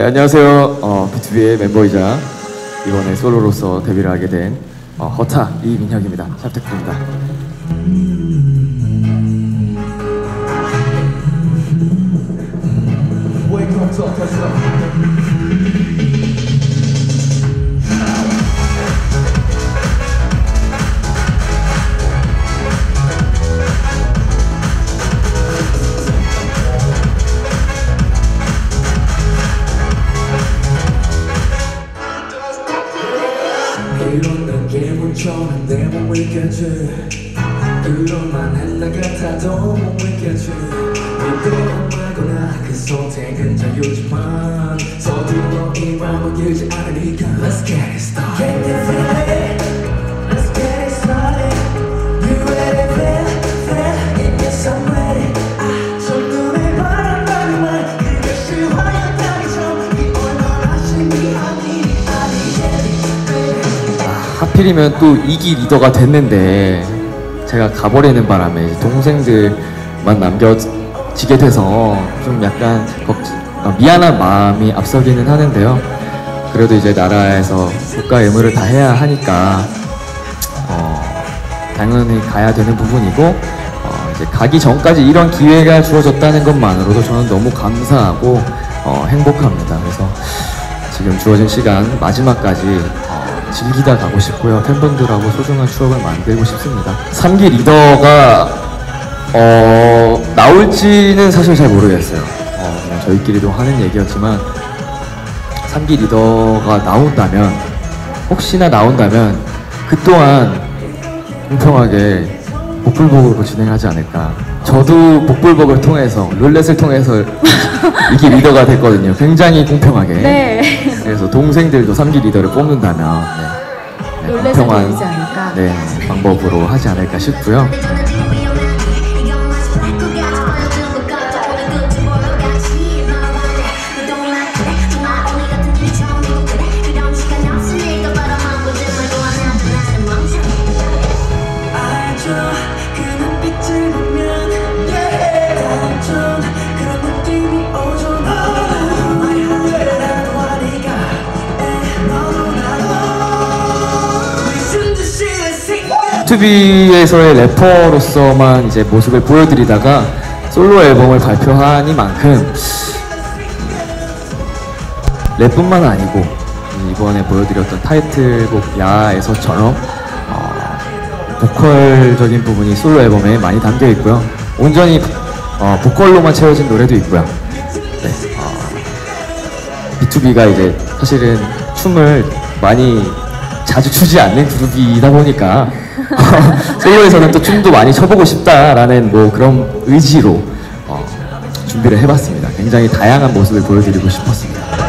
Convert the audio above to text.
네, 안녕하세요. 어, B2B의 멤버이자 이번에 솔로로서 데뷔를 하게 된 어, 허타 이민혁입니다. 잘 부탁드립니다. 이런 내게 묻혀는 내몸 믿겠지 그런만 할라 같아도 못 믿겠지 믿고 말거나 그 선택은 자유지만 서둘러 이 마음을 길지 않으니까 Let's get 하필이면 또 2기 리더가 됐는데 제가 가버리는 바람에 동생들만 남겨지게 돼서 좀 약간 어, 미안한 마음이 앞서기는 하는데요. 그래도 이제 나라에서 국가 의무를 다 해야 하니까 어, 당연히 가야 되는 부분이고 어, 이제 가기 전까지 이런 기회가 주어졌다는 것만으로도 저는 너무 감사하고 어, 행복합니다. 그래서 지금 주어진 시간 마지막까지 어, 즐기다 가고 싶고요. 팬분들하고 소중한 추억을 만들고 싶습니다. 3기 리더가 어, 나올지는 사실 잘 모르겠어요. 어, 그냥 저희끼리도 하는 얘기였지만 3기 리더가 나온다면 혹시나 나온다면 그 또한 공평하게 복불복으로 진행하지 않을까. 저도 복불복을 통해서 룰렛을 통해서 이기 리더가 됐거든요. 굉장히 공평하게. 네. 그래서 동생들도 3기 리더를 뽑는다면 네, 네, 룰렛을 돌리지 않을까. 네, 방법으로 하지 않을까 싶고요. B2B에서의 래퍼로서만 이제 모습을 보여드리다가 솔로 앨범을 발표하니만큼 랩뿐만 아니고 이번에 보여드렸던 타이틀곡 야에서처럼 아, 보컬적인 부분이 솔로 앨범에 많이 담겨 있고요. 온전히 어, 보컬로만 채워진 노래도 있고요. 네, 아, 어, B2B가 이제 사실은 춤을 많이 자주 추지 않는 그룹이다 보니까 솔로에서는 또 춤도 많이 춰보고 싶다라는 뭐 그런 의지로 어, 준비를 해봤습니다. 굉장히 다양한 모습을 보여드리고 싶었습니다.